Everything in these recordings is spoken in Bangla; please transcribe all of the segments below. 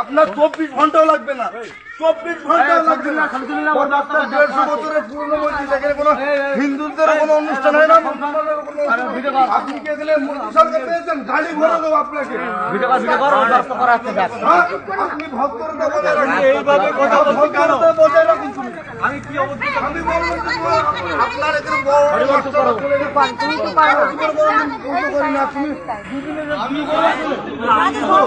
আপনার চব্বিশ ঘন্টাও লাগবে না। চব্বিশ ঘন্টাও লাগবে না। দেড়শো বছরের পুরনো মসজিদ, এখানে হিন্দুদের কোনো অনুষ্ঠান হয় না? হয়। আপনি কি এখানে মোদী সরকার পেয়েছেন গাড়ি ভরে দেবো আপনাকে হ্যাঁ? আপনি রাখুন এইভাবে কথা বজায় রাখুন তুমি আমি কি অবস্থা আমি তোমার- আপনার এখানে। তুমি তো পারো বড় আমি বলতে পারি না তুমি দুদিনের আমি আমি বলি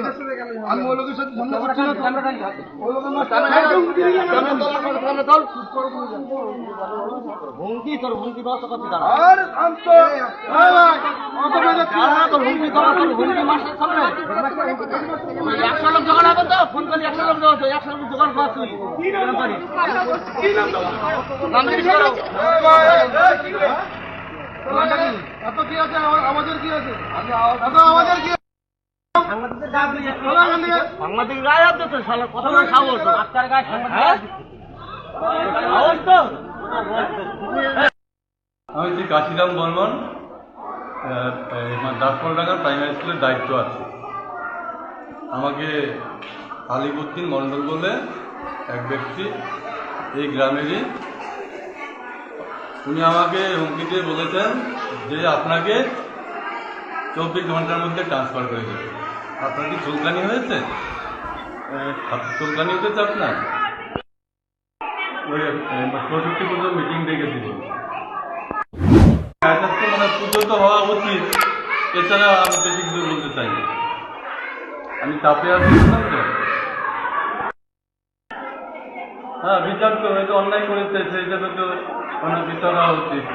আমি ওই লোকের সাথে করছি না ওই লোকের দল হুমকি তোর হুমকি তো দাঁড়া আর আমি তোর হুমকি তোর হুমকি মাস্টার সামনে একশো লোক জোগাড় হবে তো ফোন করলে একশো লোক দেওয়া একশো লোক জোগাড় কর তুই। নাম জিজ্ঞেস করো। ভাই ভাই কি রে? এত কি আছে আমাদের কি আছে আমাদের কি আছে? চলো এখান থেকে। সাংবাদিক গায়ে হাত আজকার গায়ে হ্যাঁ? তো? আমি হচ্ছি কাশিরাম বর্মন। দাসপালডাঙ্গার প্রাইমারি স্কুলের দায়িত্ব আছে। আমাকে আলিবুদ্দিন মণ্ডল বলে এক ব্যক্তি এই গ্রামেরই। উনি আমাকে হুমকি দিয়ে বলেছেন যে আপনাকে চব্বিশ ঘণ্টার মধ্যে ট্রান্সফার করে দেবে। আপনার কি চুলকানি হয়েছে? চুলকানি হয়েছে আপনার? ওই চৌষট্টি পুজো মিটিং ডেকেছিল মানে পুজো তো হওয়া উচিত। এছাড়া আমি বেশি কিছু বলতে চাই আমি চাপে আছি তো হ্যাঁ বিচার তো হয়তো অন্যায় করেছে সেই হিসাবে তো মানে বিচার হওয়া উচিত।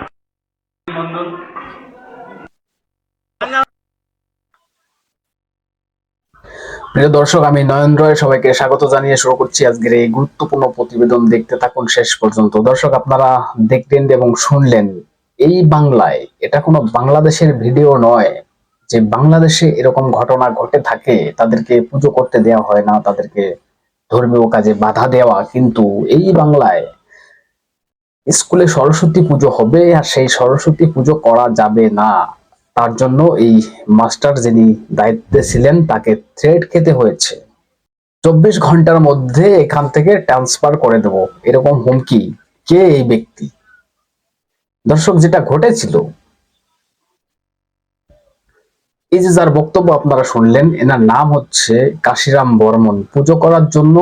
প্রিয় দর্শক, আমি নয়ন রয় সবাইকে স্বাগত জানিয়ে শুরু করছি আজকের এই গুরুত্বপূর্ণ প্রতিবেদন দেখতে থাকুন শেষ পর্যন্ত। দর্শক, আপনারা দেখলেন এবং শুনলেন, এই বাংলায় এটা কোনো বাংলাদেশের ভিডিও নয়। যে বাংলাদেশে এরকম ঘটনা ঘটে থাকে, তাদেরকে পুজো করতে দেওয়া হয় না, তাদেরকে ধর্মীয় কাজে বাধা দেওয়া। কিন্তু এই বাংলায় স্কুলে সরস্বতী পুজো হবে আর সেই সরস্বতী পুজো করা যাবে না। তার জন্য এই মাস্টার যিনি দায়িত্বে ছিলেন, তাকে থ্রেড খেতে হয়েছে। চব্বিশ ঘণ্টার মধ্যে এখান থেকে ট্রান্সফার করে দেব। এরকম হুমকি কে এই ব্যক্তি? দর্শক, যেটা ঘটেছিল, এই যে যার বক্তব্য আপনারা শুনলেন, এনার নাম হচ্ছে কাশিরাম বর্মন। পুজো করার জন্য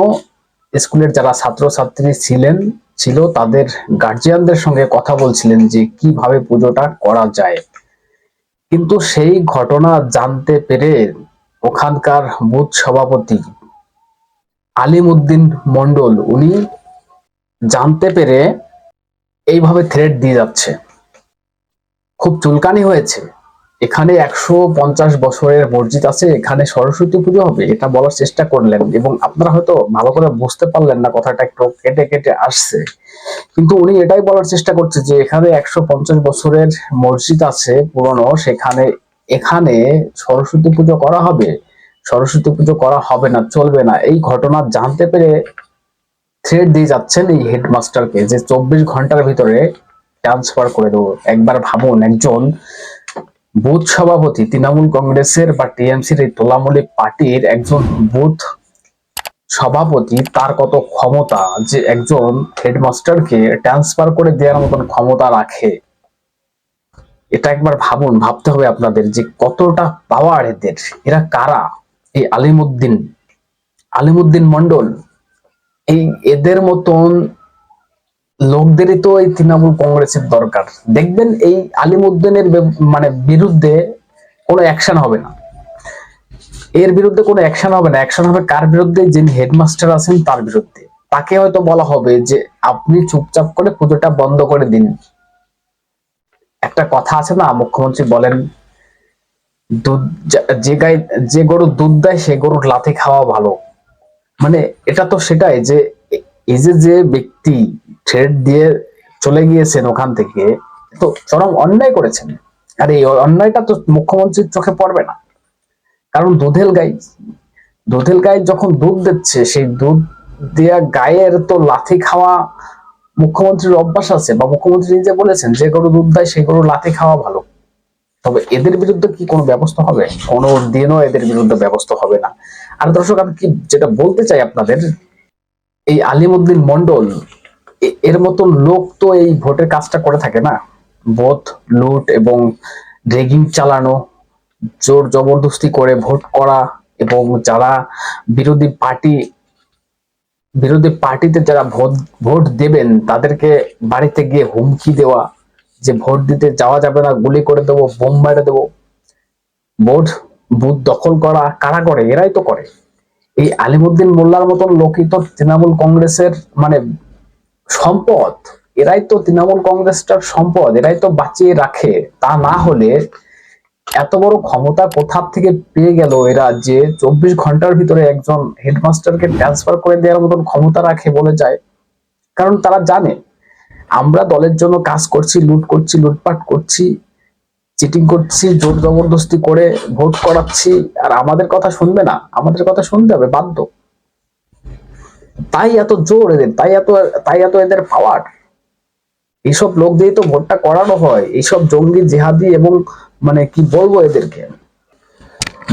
স্কুলের যারা ছাত্রছাত্রী ছিলেন, ছিল তাদের গার্জিয়ানদের সঙ্গে কথা বলছিলেন যে কীভাবে পুজোটা করা যায়। কিন্তু সেই ঘটনা জানতে পেরে ওখানকার বুথ সভাপতি আলিম উদ্দিন মন্ডল উনি জানতে পেরে এইভাবে থ্রেড দিয়ে যাচ্ছে। খুব চুলকানি হয়েছে। এখানে একশো পঞ্চাশ বছরের মসজিদ আছে, এখানে সরস্বতী পুজো হবে, এটা বলার চেষ্টা করলেন। এবং আপনারা হয়তো ভালো করে বুঝতে পারলেন না কথাটা একটু কেটে কেটে আসছে। কিন্তু উনি এটাই বলার চেষ্টা করছে যে, এখানে একশো পঞ্চাশ বছরের মসজিদ আছে, পুরনো, সেখানে, এখানে সরস্বতী পুজো করা হবে। সরস্বতী পুজো করা হবে না, চলবে না। এই ঘটনা জানতে পেরে থ্রেড দিয়ে যাচ্ছেন এই হেডমাস্টারকে যে চব্বিশ ঘণ্টার ভিতরে ট্রান্সফার করে দেবো। একবার ভাবুন, একজন বুথ সভাপতি তৃণমূল কংগ্রেসের বা টিএমসির এই তোলামূলী পার্টির একজন বুথ সভাপতি, তার কত ক্ষমতা যে একজন হেডমাস্টারকে ট্রান্সফার করে দেওয়ার মতন ক্ষমতা রাখে? এটা একবার ভাবুন, ভাবতে হবে আপনাদের যে কতটা পাওয়ার এদের। এরা কারা? এই আলিমুদ্দিন আলিমুদ্দিন মন্ডল এই এদের মতন লোকদেরই তো এই তৃণমূল কংগ্রেসের দরকার। দেখবেন এই আলিমুদ্দিনের মানে বিরুদ্ধে কোনো অ্যাকশন হবে না। এর বিরুদ্ধে কোনো অ্যাকশন হবে না। অ্যাকশন হবে কার বিরুদ্ধে? যিনি হেডমাস্টার আছেন তার বিরুদ্ধে। তাকে হয়তো বলা হবে যে, আপনি চুপচাপ করে পুজোটা বন্ধ করে দিন। একটা কথা আছে না, মুখ্যমন্ত্রী বলেন, দুধ যে গাই, যে গরু দুধ দেয়, সে গরুর লাথি খাওয়া ভালো। মানে এটা তো সেটাই যে এই যে যে ব্যক্তি থ্রেড দিয়ে চলে গিয়েছেন ওখান থেকে। তো চরম অন্যায় করেছেন। আর এই অন্যায়টা তো মুখ্যমন্ত্রীর চোখে পড়বে না। কারণ দুধেল গাই দুধেল গাই যখন দুধ দিচ্ছে, সেই দুধ দেয়া গায়ের তো লাথি খাওয়া মুখ্যমন্ত্রীর অভ্যাস আছে বা মুখ্যমন্ত্রী নিজে বলেছেন, যে গরু দুধ দেয়, সেই গরু লাথি খাওয়া ভালো। তবে এদের বিরুদ্ধে কি কোনো ব্যবস্থা হবে? কোনো দিনও এদের বিরুদ্ধে ব্যবস্থা হবে না। আর দর্শক, আমি কি যেটা বলতে চাই আপনাদের, এই আলিমুদ্দিন মন্ডল এর মতন লোক তো এই ভোটের কাজটা করে থাকে না। ভোট লুট এবং ড্রেগিং চালানো, জোর জবরদস্তি করে ভোট করা এবং যারা বিরোধী পার্টি, বিরোধী পার্টিতে যারা ভোট ভোট দেবেন তাদেরকে বাড়িতে গিয়ে হুমকি দেওয়া, যে ভোট দিতে যাওয়া যাবে না, গুলি করে দেবো, বোম মেরে দেবো। ভোট বুথ দখল করা কারা করে? এরাই তো করে। এই আলিমুদ্দিন মোল্লার মতন লোকই তো তৃণমূল কংগ্রেসের মানে সম্পদ, এরাই তো তৃণমূল কংগ্রেসটার সম্পদ, এরাই তো বাঁচিয়ে রাখে। তা না হলে এত বড় ক্ষমতা কোথা থেকে পেয়ে গেল এরা যে চব্বিশ ঘণ্টার ভিতরে একজন হেডমাস্টারকে ট্রান্সফার করে দেওয়ার মতন ক্ষমতা রাখে বলে যায়? কারণ তারা জানে, আমরা দলের জন্য কাজ করছি, লুট করছি, লুটপাট করছি চিটিং করছি, জোর জবরদস্তি করে ভোট করাচ্ছি, আর আমাদের কথা শুনবে না, আমাদের কথা শুনতে হবে, বাধ্য। তাই এত জোর এদের, তাই এত তাই এত এদের পাওয়ার এইসব লোক দিয়ে তো ভোটটা করানো হয় এইসব জঙ্গি জেহাদি এবং মানে কি বলব এদেরকে?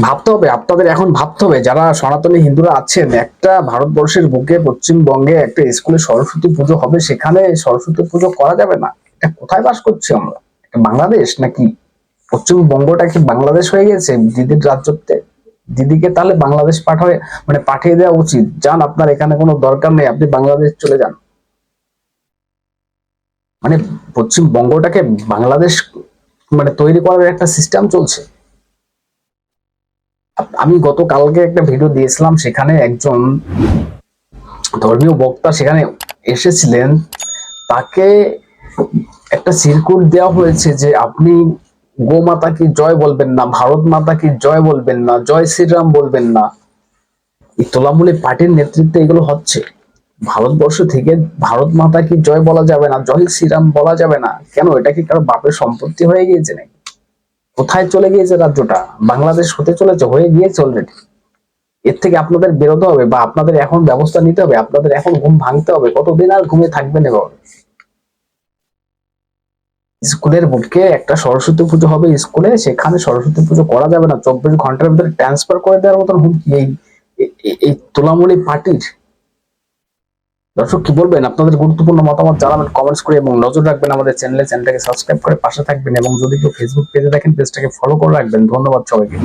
ভাবতে হবে, আপনাদের এখন ভাবতে হবে, যারা সনাতনী হিন্দুরা আছেন, একটা ভারতবর্ষের বুকে পশ্চিমবঙ্গে একটা স্কুলে সরস্বতী পুজো হবে, সেখানে সরস্বতী পুজো করা যাবে না? এটা কোথায় বাস করছি আমরা? বাংলাদেশ নাকি? পশ্চিমবঙ্গটা কি বাংলাদেশ হয়ে গেছে দিদির রাজ্যতে দিদিকে তাহলে বাংলাদেশ পাঠায় মানে পাঠিয়ে দেওয়া উচিত। যান, আপনার এখানে কোনো দরকার নেই, আপনি বাংলাদেশ চলে যান। মানে পশ্চিমবঙ্গটাকে বাংলাদেশ মানে তৈরি করার একটা সিস্টেম চলছে। আমি গতকালকে একটা ভিডিও দিয়েছিলাম, সেখানে একজন ধর্মীয় বক্তা সেখানে এসেছিলেন। তাকে একটা সিরকুট দেওয়া হয়েছে যে আপনি গো মাতা কি জয় বলবেন না, ভারত মাতা কি জয় বলবেন না, জয় শ্রীরাম বলবেন না? এই তোলামূলী পার্টির নেতৃত্বে এগুলো হচ্ছে। ভারতবর্ষ থেকে ভারত মাতা কি জয় বলা যাবে না, জয় শ্রীরাম বলা যাবে না, কেন? এটা কি কারও বাপের সম্পত্তি হয়ে গিয়েছে নাকি? কোথায় চলে গিয়েছে রাজ্যটা? বাংলাদেশ হতে চলেছে, হয়ে গিয়েছে অলরেডি এর থেকে আপনাদের বেরোতে হবে বা আপনাদের এখন ব্যবস্থা নিতে হবে, আপনাদের এখন ঘুম ভাঙতে হবে। কতদিন আর ঘুমিয়ে থাকবেন এভাবে? স্কুলের বুটকে একটা সরস্বতী পুজো হবে স্কুলে, সেখানে সরস্বতী পুজো করা যাবে না। চব্বিশ ঘণ্টার ভিতরে ট্রান্সফার করে দেওয়ার মতন এই এই তোলামূলী পার্টির। দর্শক, কি বলবেন? আপনাদের গুরুত্বপূর্ণ মতামত জানাবেন কমেন্টস করে এবং নজর রাখবেন আমাদের চ্যানেলে চ্যানেলটাকে সাবস্ক্রাইব করে পাশে থাকবেন এবং যদি কেউ ফেসবুক পেজে দেখেন পেজটাকে ফলো করে রাখবেন। ধন্যবাদ সবাইকে।